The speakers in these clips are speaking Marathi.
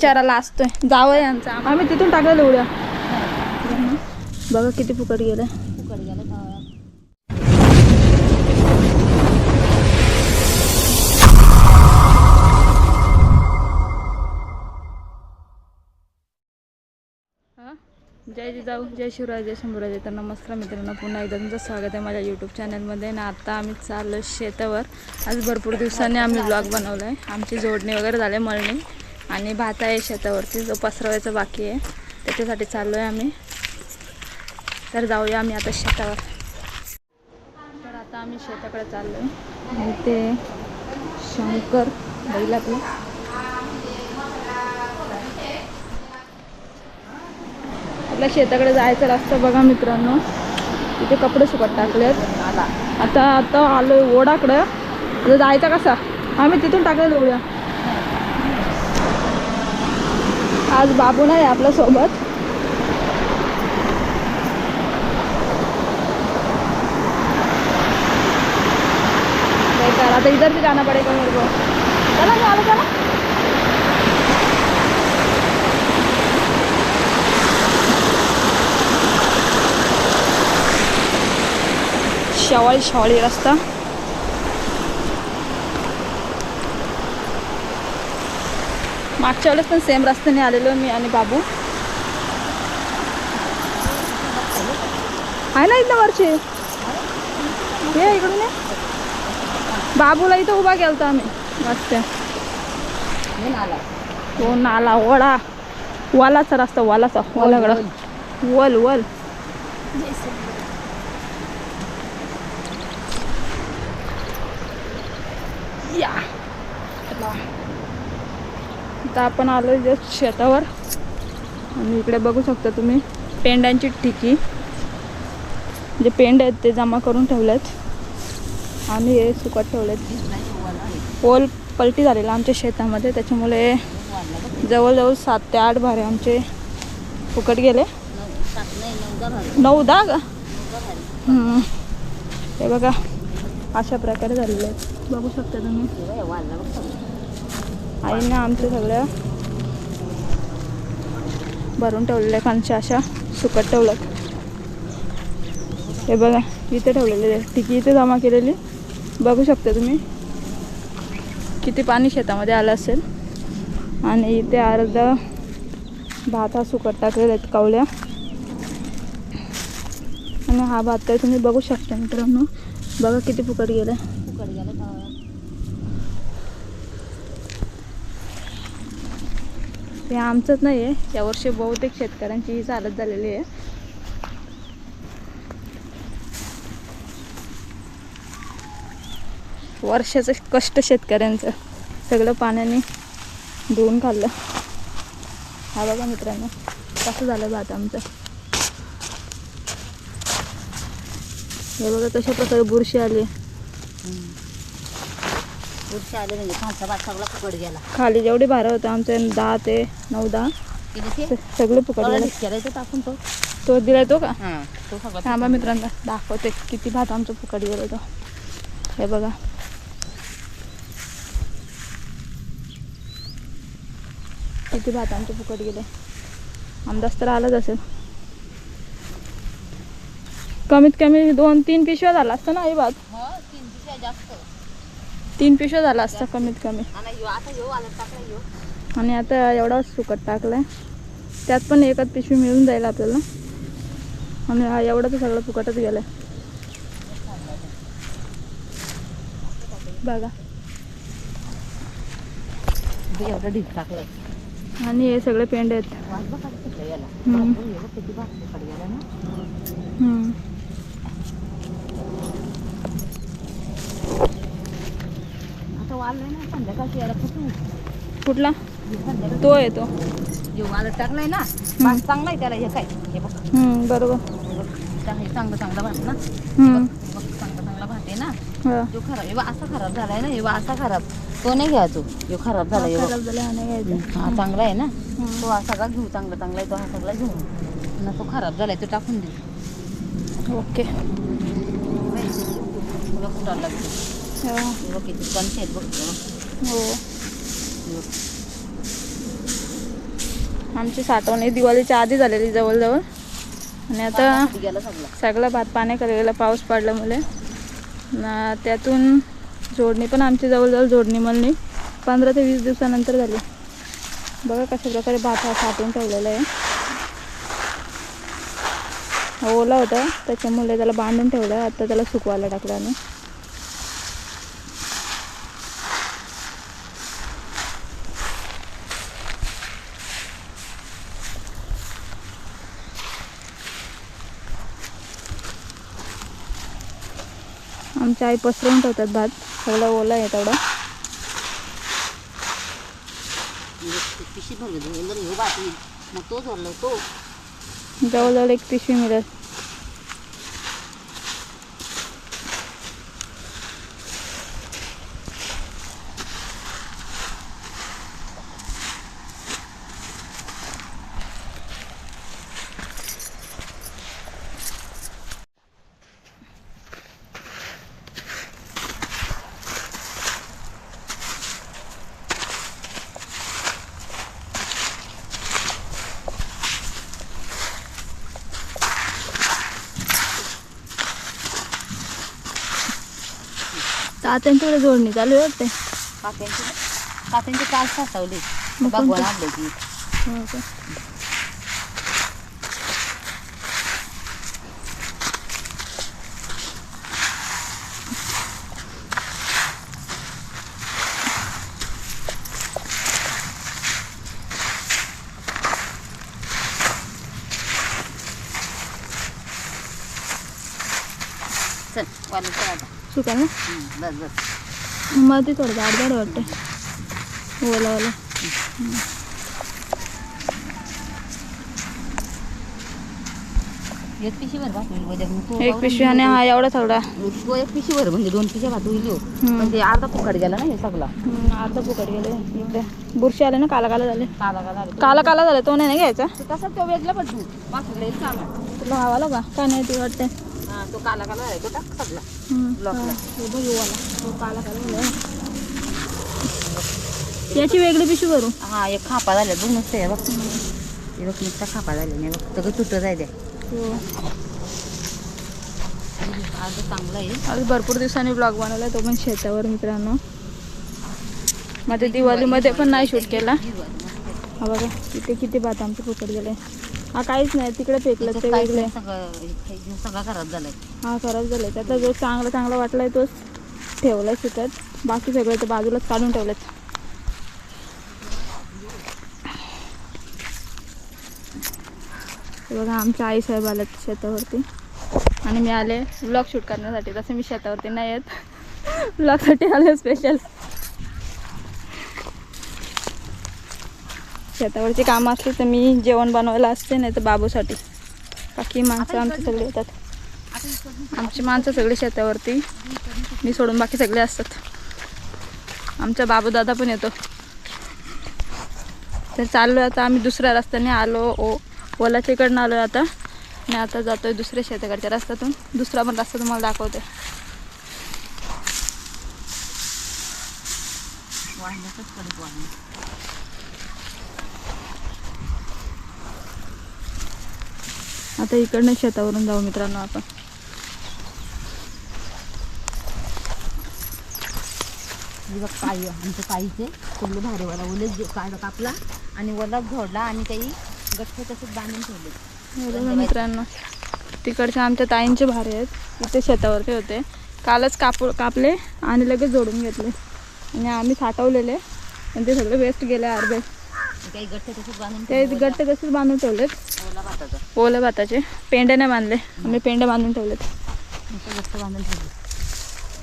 चाराला असतोय. जावं यांचा आम्ही तिथून टाकलेलं उड्या. बघा किती फुकट गेलं. जय जिजाऊ जय शिवराज जय शंभूराज तर नमस्कार मित्रांनो. पुन्हा एकदा तुमचं स्वागत आहे माझ्या यूट्यूब चॅनलमध्ये ना आता आम्ही चाललो शेतावर. आज भरपूर दिवसांनी आम्ही ब्लॉग बनवला आहे आमची जोडणी वगैरे झाली मळणी. आणि भात आहे शेतावरती जो पसरवायचा बाकी आहे. त्याच्यासाठी चाललो आहे आम्ही. तर जाऊया आम्ही आता शेतावर. तर आता आम्ही शेताकडे चाललो आहे आणि ते शंकर बैल आपलं आपल्या शेताकडे जायचं रस्ता बघा मित्रांनो. तिथे कपडे सुकत टाकलेत. आता आता आलो ओढाकडं. जायचा कसा? आम्ही तिथून टाकलेलं उड्या आज बाबू नाही आहे आपल्यासोबत. बेकार आता इधर भी जाना पड़ेगा मेरे को चला चला चला. शेवाळी शेवाळी रस्ता. मागच्या वेळेस पण सेम रस्त्याने आलेलो मी आणि बाबू. आहे ना इथं वरची? ये इकडून बाबूला इथं उभा केलता आम्ही. मस्त. हो नाला वडा. वालाचा रस्ता वालाचा. वालाकडं वल वल या आता आपण आलो जस्ट शेतावर. आणि इकडे बघू शकता तुम्ही पेंड्यांची टिकी जे पेंड आहेत ते जमा करून ठेवलेत. आणि हे सुकत ठेवलेत. पोल पलटी झालेला आमच्या शेतामध्ये. त्याच्यामुळे जवळजवळ सात ते आठ भारे आमचे फुकट गेले. नऊ दहा का? हे बघा अशा प्रकारे झालेले आहेत. बघू शकता तुम्ही. आईनं आमच्या सगळ्या भरून ठेवलेल्या कांच्या अशा सुकट ठेवल्यात. हे बघा इथे ठेवलेले आहे. टिकी इथे जमा केलेली? बघू शकता तुम्ही. किती पाणी शेतामध्ये आलं असेल. आणि इथे अर्धा भात हा सुकट टाकलेला आहेत कावल्या आणि हा भात तर तुम्ही बघू शकता मित्रांनो. बघा किती फुकट गेलं हे आमचंच नाही आहे. यावर्षी बहुतेक शेतकऱ्यांची ही चालत झालेली आहे. वर्षाचं कष्ट शेतकऱ्यांचं. सगळं पाण्याने धुवून खाल्लं. हा बघा मित्रांनो कसं झालं भात आमचं. हे बघा कशा प्रकारे बुरशी आली. आले म्हणजे खालचा भात सगळा फुकट गेला. खाली जेवढी भारं होतं आमचं दहा ते नऊ दहा सगळे फुकट गेले. टाकून तो तो दिलाय तो का? हां थांबा मित्रांनो दाखवते किती भात आमचं फुकट गेलं तो हे बघा. किती भात आमचे फुकट गेले. अंदाज तर आलाच असेल. कमीत कमी दोन तीन पिशव्या झाला असतं ना हे भात? हो तीन पिशव्या झाला असतं कमीत कमी. आणि आता ह्यो आला टाकला ह्यो आणि आता एवढा सुकट टाकलाय. त्यात पण एकाच पिशवी मिळून जाईल आपल्याला. आणि हा एवढा तर सगळं फुकटच गेलाय. बघा. आणि हे सगळे पेंड आहेत वाज बघा कुठलं याला हम्म. बापरे, हे बघ किती भात फुकट गेला ना हम्म. आता वाढलंय ना संध्याकाळची याला कुठून कुठला हे संध्याकाळी तो आहे तो. वाळत टाकलाय ना. चांगला आहे त्याला हे काय? हे बघ. बरोबर. चांगलं चांगला भात ना. चांगला चांगला भात आहे ना. जो खराब हे बघ, असा खराब झालाय ना हे बघ, असा खराब. तो नाही घ्या तू ह्यो खराब झाला हे घ्यायचा. चांगला आहे ना. तो हा सगळा घेऊ चांगला चांगला आहे तो हा सगळा घेऊ ना तो खराब झालाय तो टाकून दे. ओके. तुला कुठं लागतो बघ किती पंच आहेत बघ हे. आमची साठवणी दिवाळीच्या आधी झालेली जवळजवळ. आणि आता सगळा? भात पाण्याखाली गेला पाऊस पडल्यामुळे. ना त्यातून जोडणी पण आमची जवळजवळ जोडणी म्हणली. पंधरा ते वीस दिवसानंतर झाली. बघा कशा प्रकारे भात हा साठवून ठेवलेला आहे. ओला होता त्याच्यामुळे त्याला बांधून ठेवलं आता त्याला सुकवायला टाकलं आणि आमच्या आई पसरवून ठेवतात भात. सगळा ओला आहे तेवढा. जवळजवळ एक पिशवी मिळेल. तात्यांच्याकडे जोडणी चालू आहे वाटते कात्यांची कात्यांची काल साठवली. मग भगवान कोणती? आणले ती. हो का? चल वाले चल आता. ना? हम्म, बस बस मला ते थोडं जाड जाड वाटते ओला ओला. एक पिशी भर भात एक पिशवी आणि हा एवढा थोडा तो एक पिशी भर. म्हणजे दोन पिशा भात होईल ते अर्धा फुकट गेला ना हे सगळा. अर्धा फुकट गेले. इकडे बुरशी आले ना काला काला झाले. काला काला. काला काला झाले तो नाही ना घ्यायचा? तसा तो वेगळा पण तू. तुला हवा का काय नाही ती वाटते तो काला काला आहे तो टाक सगळा. हा, हे हे झालाय. याची वेगळी पिशवी भरू. हा एक खापा झाला बघ नुसतं हे बघ. हे बघ नुसता खापा झाला नाही बघ. सगळं तुटत आहे द्या आज चांगलं आहे. आज भरपूर दिवसांनी ब्लॉग बनवला तो पण शेतावर मित्रांनो. मध्ये दिवाळीमध्ये पण नाही शूट केला. हा बघा तिथे किती भात आमचे फुकट गेले. हा काहीच नाही तिकडे फेकलं ते काहीच वेगळे. नाही, सगळं हे सगळा खराब झालाय. हा खराब झालाय. त्याचा जो चांगला चांगला वाटलाय तोच ठेवलाय सुकत बाकी सगळं ते बाजूलाच काढून ठेवलेत. हे बघा आमच्या आई साहेब आल्यात शेतावरती. आणि मी आले. ब्लॉग शूट करण्यासाठी. तसं मी शेतावरती नाही येत. ब्लॉगसाठी आले स्पेशल शेतावरची कामं असली तर मी जेवण बनवायला असते नाही तर बाबूसाठी. बाकी माणसं आमची सगळे येतात. आमची माणसं सगळी शेतावरती. मी सोडून बाकी सगळे असतात. आमचा बाबू दादा पण येतो. तर चाललो आता आम्ही दुसऱ्या रस्त्याने आलो ओ ओलाच्या इकडनं आलो आता. आणि आता जातोय दुसऱ्या शेताकडच्या रस्त्यातून. दुसरा पण रस्ता तुम्हाला दाखवते वाढल्यातच आता इकडनं शेतावरून जाऊ मित्रांनो आपण. हे काळी आमच्या काळीचे सगळे भारीवाला ओले जे काढ कापला आणि वला झोडला आणि काही गठ्ठे तसेच बांधून ठेवले. मित्रांनो तिकडच्या आमच्या ताईंचे भारे आहेत. इथे शेतावरती होते. कालच कापू कापले आणि लगेच जोडून घेतले. आणि आम्ही साठवलेले. आणि ते सगळे वेस्ट गेले अर्धे. काही गठ्ठे तसेच बांधून ते. गट्टे तसेच बांधून ठेवलेत. ओला भाताचा. पेंडे नाही बांधले. आम्ही पेंडे बांधून ठेवलेत. नुसतं बांधून ठेवले.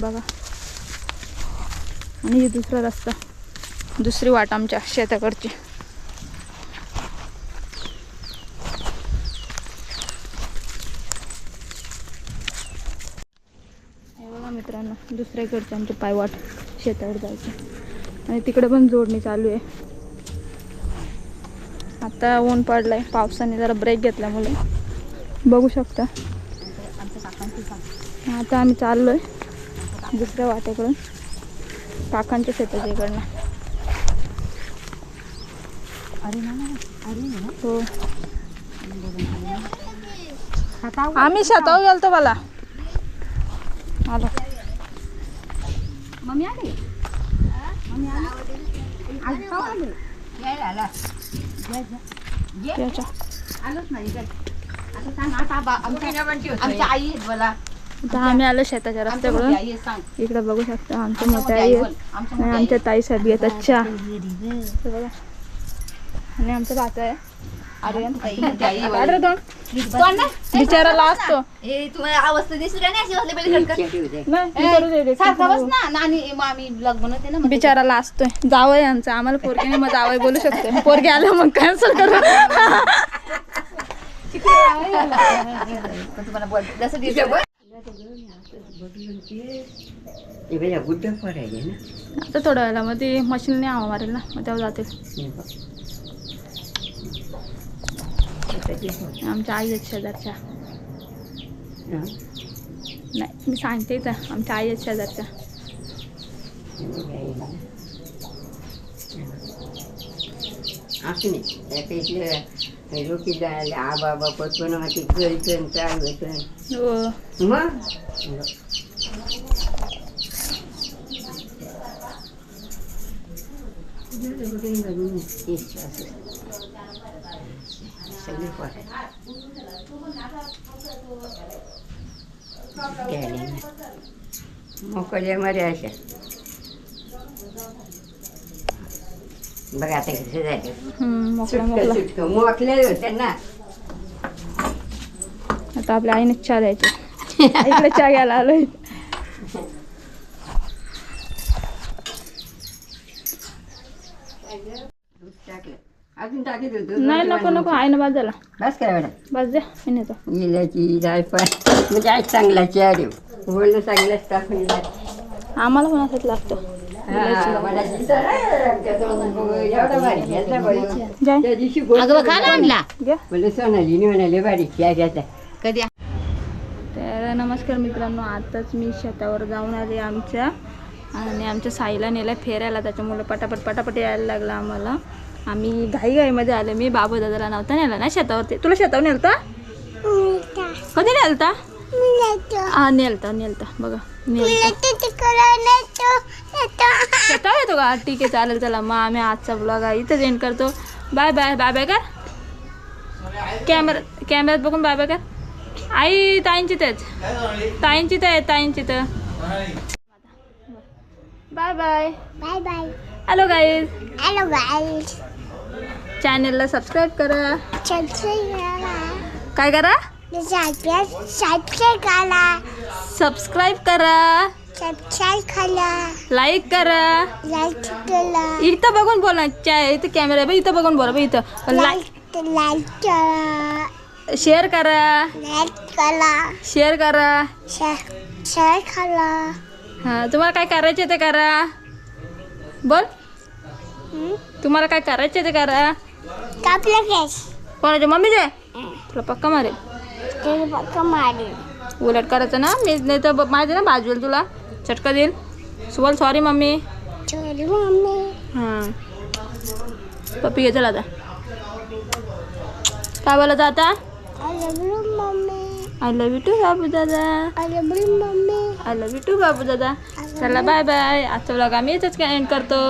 बघा. आणि ही दुसरा रस्ता. दुसरी वाट आमच्या शेताकडची. हे बघा मित्रांनो दुसऱ्याकडचे आमचे पायवाट शेतावर जायचं. आणि तिकडे पण जोडणी चालू आहे. आता ऊन पडलाय पावसाने जरा ब्रेक घेतल्यामुळे. बघू शकता. आता आम्ही चाललोय दुसऱ्या वाटेकडून काकांच्या शेताच्या इकडनं. अरे ना हो. आम्ही शेतावर गेलतो मला आलो. मम्मी आली? मम्मी आली. आम्ही आलो शेताच्या रस्त्याकडून इकडे बघू शकता आमच्या मोठ्या मोठी आई आणि आमच्या. ताई ग. हे बघा. आणि आमचं भाचा आहे. आर्यन ताई, मोठी बिचाराला असतो. ए, तुम्हाला अवस्था दिसली का नाही अशी बसली पहिले खडखड. नाही ए, मी करू दे रे. सारखा बस ना नानी मामी ब्लॉग बनवते ना मग बिचाराला असतोय. जावय आमचं आम्हाला पोरगी नाही मग जावय बोलू शकते. पोरगी आलं मग कॅन्सल करू. पण तुम्हाला बोल जसं दिसतं बोल. गुड्ड पडायचे ना आता थोड्या वेळेला मग ते मशीनने हवा मारेल ना मग तेव्हा जातील. आमच्या आई आहेत शेजारच्या नाही मी सांगते इथं आमच्या आई आहेत शेजारच्या. असं नाही त्याच्या इथले लोकी जायला आबा बाबा पण माती गळचण चालवचण हो मग सगळे मोकळ्या मरे अशा बघा आता कसं झालं मोकले होते ना आता आपल्या आईने चहा द्यायची इकडे चहा घ्यायला आलोय दूध टाकलं नाही नको नको आईनं बाद झाला. बस काय मॅडम. बस द्या मी नेतो. इलाची जायफळ म्हणजे आज चांगला चहा देऊ. बोलणं चांगलंच टाकून. आम्हाला पण असंच लागतं. हा, मला बघ, एवढा. जय. त्या दिवशी गोड अगं बघ, खायला आणला. घ्या बोलले सोनाली म्हणाले भारी चहा घ्यायचा कधी? तर नमस्कार मित्रांनो आताच मी शेतावर जाऊन आले आमच्या. आणि आमच्या साईला नेलं फिरायला. त्याच्यामुळे पटापट पटापट यायला लागला आम्हाला. आम्ही घाईघाईमध्ये आले. मी बाबू दादाला नव्हता नेला ना शेतावरती. तुला शेतावर नेलता? कधी नेलता? हा नेलता नेलता. बघा नेलता. शेतावर येतो का? ठीक आहे चालेल चला. मग आम्ही आजचा ब्लॉग आहे. इथंच एंड करतो. बाय बाय बाय बाय कर. कॅमेरा कॅमेऱ्यात बघून बाय बाय कर. आई ताईंची तेच ताईंची तर ताईंची तर. Bye bye bye bye hello guys hello guys चॅनलला सबस्क्राईब करा. सबस्क्राईब करा काय करा? सबस्क्राईब करा. सबस्क्राईब करा. लाईक करा लाईक करा इथं बघून बोला च्या इथं कॅमेरा बघ इथं बघून बोला बघ इथं. लाईक लाईक करा शेअर करा. लाईक करा. शेअर करा शेअर करा हां तुम्हाला काय करायचे ते करा. बोल? तुम्हाला काय करायचे ते करा. कापलं केस मम्मीचे? तुला पक्का मारेल. ते पक्क मारेल. उलट करायचं ना? मी नाही तर माहिती ना बाजूला तुला? चटका देईल. सुबल सॉरी मम्मी. हां. पप्पी घे चल आता. काय बोलायचं आता? आय लव्ह यू टू बाबू दादा. I love you mummy. I love you too बाबू दादा. चला बाय बाय आजचा ब्लॉग आम्ही इथंच एंड करतो.